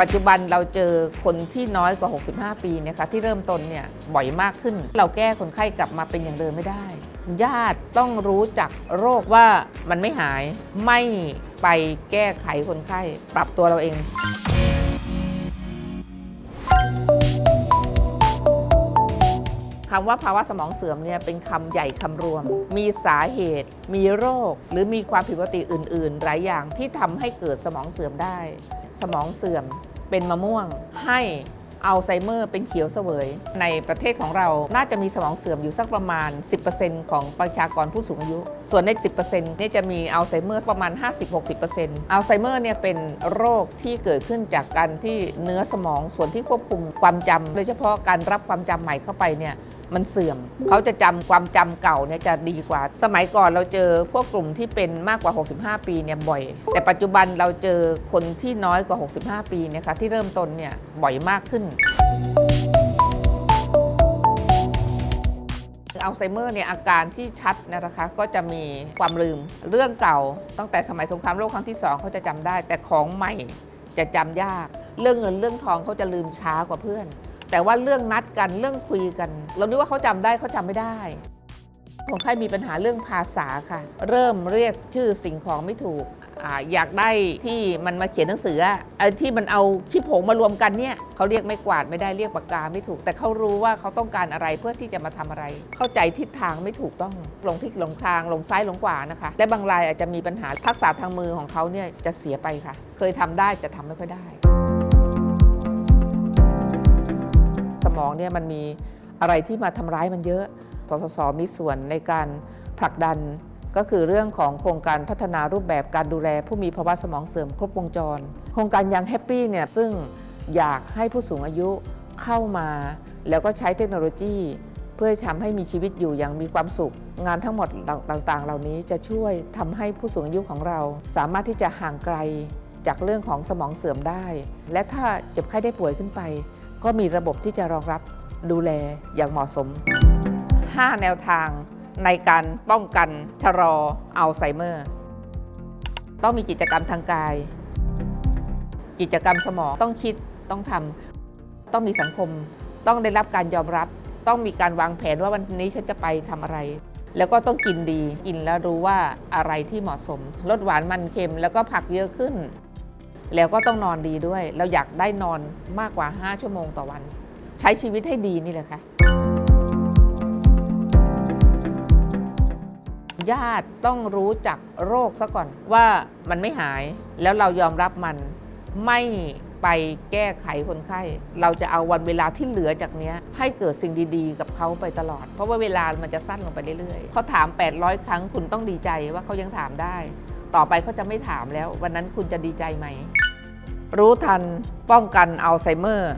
ปัจจุบันเราเจอคนที่น้อยกว่า 65 ปีเนี่ยค่ะที่เริ่มต้นเนี่ยบ่อยมากขึ้น เราแก้คนไข้กลับมาเป็นอย่างเดิมไม่ได้ ญาติต้องรู้จักโรคว่ามันไม่หาย ไม่ไปแก้ไขคนไข้ ปรับตัวเราเอง คำว่าภาวะสมองเสื่อมเนี่ยเป็นคำใหญ่คำรวม มีสาเหตุ มีโรค หรือมีความผิดปกติอื่น ๆ หลายอย่างที่ทำให้เกิดสมองเสื่อมได้ สมองเสื่อม เป็นมะม่วง ให้อัลไซเมอร์เป็นเขียวเสวย ในประเทศของเราน่าจะมีสมองเสื่อมอยู่สักประมาณ 10%ของประชากรผู้สูงอายุ ส่วนใน 10%เนี่ยจะมีอัลไซเมอร์ประมาณ 50-60%อัลไซเมอร์เนี่ยเป็นโรคที่เกิดขึ้นจากการที่เนื้อสมองส่วนที่ควบคุมความจำโดยเฉพาะการรับความจำใหม่เข้าไปเนี่ย มันเสื่อม เขาจะจำความจำเก่าเนี่ยจะดีกว่า สมัยก่อนเราเจอพวกกลุ่มที่เป็นมากกว่า 65 ปีเนี่ยบ่อย แต่ปัจจุบันเราเจอคนที่น้อยกว่า 65 ปีเนี่ยค่ะที่เริ่มต้นเนี่ยบ่อยมากขึ้นอัลไซเมอร์เนี่ยอาการที่ชัดนะคะก็จะมีความลืมเรื่องเก่า ตั้งแต่สมัยสงครามโลกครั้งที่ 2 เขาจะจำได้ แต่ของใหม่จะจำยาก เรื่องเงินเรื่องทองเขาจะลืมช้ากว่าเพื่อน แต่ว่าเรื่องนัดกันเรื่องคุยกัน เราคิดว่าเขาจำได้เขาจำไม่ได้คนไข้มีปัญหาเรื่องภาษาค่ะ เริ่มเรียกชื่อสิ่งของไม่ถูกออยากได้ที่มันมาเขียนหนังสือไอ้ที่มันเอาขี้ผงมารวมกันเนี่ยเขาเรียกไม่กวาดไม่ได้เรียกปากกาไม่ถูก แต่เขารู้ว่าเขาต้องการอะไรเพื่อที่จะมาทำอะไร เข้าใจทิศทางไม่ถูกต้องหลงทิศหลงทางหลงซ้ายหลงขวานะคะ และบางรายอาจจะมีปัญหาทักษะทางมือของเขาเนี่ยจะเสียไปค่ะ เคยทำได้จะทำไม่ค่อยได้ มองเนี่ยมันมีอะไรที่มาทำร้ายมันเยอะ สสส มีส่วนในการผลักดันก็คือเรื่องของโครงการพัฒนารูปแบบการดูแล ผู้มีภาวะสมองเสื่อมครบวงจร โครงการยังแฮปปี้เนี่ยซึ่งอยากให้ผู้สูงอายุเข้ามา แล้วก็ใช้เทคโนโลยี เพื่อทำให้มีชีวิตอยู่อย่างมีความสุข งานทั้งหมดต่างๆ เหล่านี้จะช่วยทำให้ผู้สูงอายุของเรา สามารถที่จะห่างไกลจากเรื่องของสมองเสื่อมได้ และถ้าเจ็บไข้ได้ป่วยขึ้นไป ก็มีระบบที่จะรองรับดูแลอย่างเหมาะสม 5 แนวทางในการป้องกันชะลออัลไซเมอร์ ต้องมีกิจกรรมทางกาย กิจกรรมสมองต้องคิดต้องทำต้องมีสังคม ต้องได้รับการยอมรับ ต้องมีการวางแผนว่าวันนี้ฉันจะไปทำอะไร แล้วก็ต้องกินดี กินแล้วรู้ว่าอะไรที่เหมาะสม ลดหวานมันเค็มแล้วก็ผักเยอะขึ้น แล้วก็ต้องนอนดีด้วย เราอยากได้นอนมากกว่า 5 ชั่วโมงต่อวัน ใช้ชีวิตให้ดีนี่แหละค่ะ ญาติต้องรู้จักโรคซะก่อนว่ามันไม่หายแล้วเรายอมรับมันไม่ไปแก้ไขคนไข้ เราจะเอาวันเวลาที่เหลือจากเนี้ยให้เกิดสิ่งดีๆ กับเขาไปตลอด เพราะว่าเวลามันจะสั้นลงไปเรื่อยๆเขาถาม 800 ครั้งคุณต้องดีใจว่าเขายังถามได้ ต่อไปเขาจะไม่ถามแล้ว วันนั้นคุณจะดีใจไหม รู้ทันป้องกันอัลไซเมอร์